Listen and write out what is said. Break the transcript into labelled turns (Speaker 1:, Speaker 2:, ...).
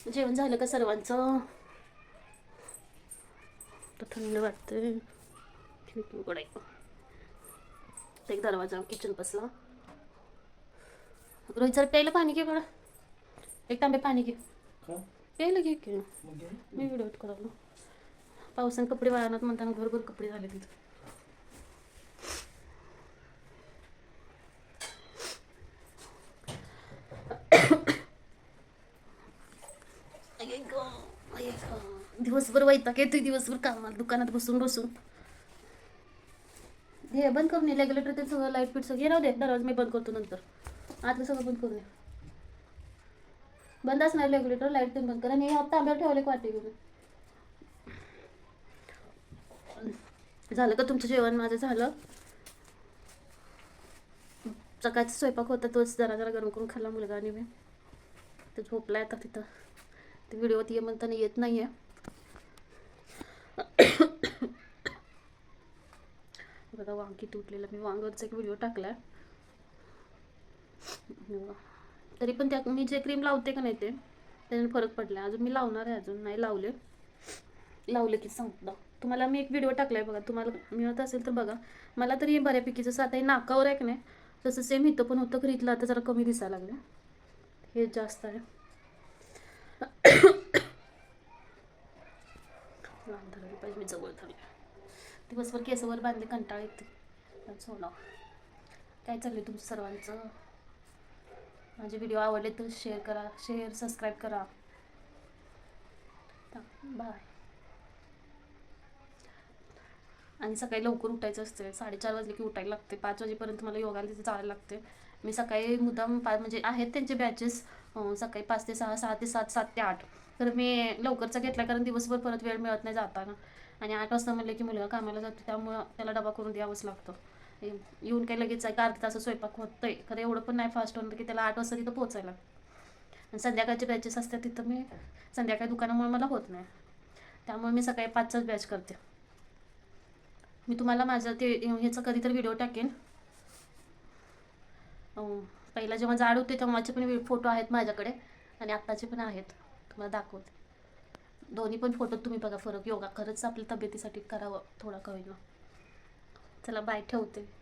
Speaker 1: जेवण झालं का सर्वांचं? थंड वाटते एक दरवाजा किचन बसला रोहित जर प्यायला पाणी घे बरं. एक तांबे पाणी घे. प्यायला घे की. मी व्हिडिओ करायला पावसाने कपडे वाळणार म्हणताना भरभर कपडे झाले तिथं. दिवसभर वैताग येतोय दिवसभर कामाला दुकानात बसून बसून. हे बंद करून ये रेग्युलेटर ते सगळं लाइट पीट सगळं. राहू दे दरवाजा मी बंद करतो नंतर. आतलं सगळं बंद करून ये. बंद असणार रेग्युलेटर लाइट ते बंद करा. आणि हे तांब्यावर ठेवले वाटे घेऊन. झालं का तुमचं जेवण? माझं झालं. सकाळचा स्वयंपाक होता तोच. जरा जरा गरम करून खाल्ला मुलगा आणि मी. ते झोपला आता तिथं. ते व्हिडिओत ये म्हणताना येत नाही आहे बघा वांगी तुटलेलं. मी वांगरचा एक व्हिडिओ टाकला तरी पण त्या मी जे क्रीम लावते का नाही ते त्याने फरक पडला अजून मी लावणार आहे अजून. नाही लावले. लावले की सांगतो तुम्हाला मी एक व्हिडिओ टाकलाय बघा. तुम्हाला मिळत असेल तर बघा. मला तरी हे बऱ्यापैकी जसं आता हे नाकावर आहे की नाही तसं सेम इथं पण होतं. खरं इथलं आता जरा कमी दिसायला लागलं हे जास्त आहे. लांब मी जवळ धरलं दिवसभर केसवर बांधले कंटाळ येते सोडा. काय चाललंय तुमचं सर्वांचं? माझे व्हिडिओ आवडले तर शेअर करा. शेअर सबस्क्राईब करा. बाय आणि सकाळी लवकर उठायचं असते साडेचार वाजले की उठायला लागते पाच वाजेपर्यंत मला योगाला तिथे जायला लागते मी सकाळी मुद्दाम पा म्हणजे आहेत त्यांचे बॅचेस सकाळी पाच ते सहा सहा ते सात सात ते आठ. तर मी लवकरचा घेतला कारण दिवसभर परत वेळ मिळत नाही जाताना. आणि आठ वाजता म्हणलं की मुलगा कामाला जातो त्यामुळं त्याला डबा करून द्यावंच लागतं. येऊन काही लगेच एक अर्धा तास स्वयंपाक होतोय. खरं एवढं पण नाही फास्ट होणार की त्याला आठ वाजता तिथं पोचायला आणि संध्याकाळचे बॅचेस असतात तिथं मी संध्याकाळी दुकानामुळे मला होत नाही. त्यामुळे मी सकाळी पाचचाच बॅच करते. मी तुम्हाला माझं ते ह्याचं कधीतरी व्हिडिओ टाकेन. पहिला जेव्हा जाड होते तेव्हाचे पण फोटो आहेत माझ्याकडे आणि आत्ताचे पण आहेत. तुम्हाला दाखवते. दोन्ही पण फोटो तुम्ही बघा फरक. योगा खरंच आपल्या तब्येतीसाठी करावं थोडा कमी. चला बाय ठेवते.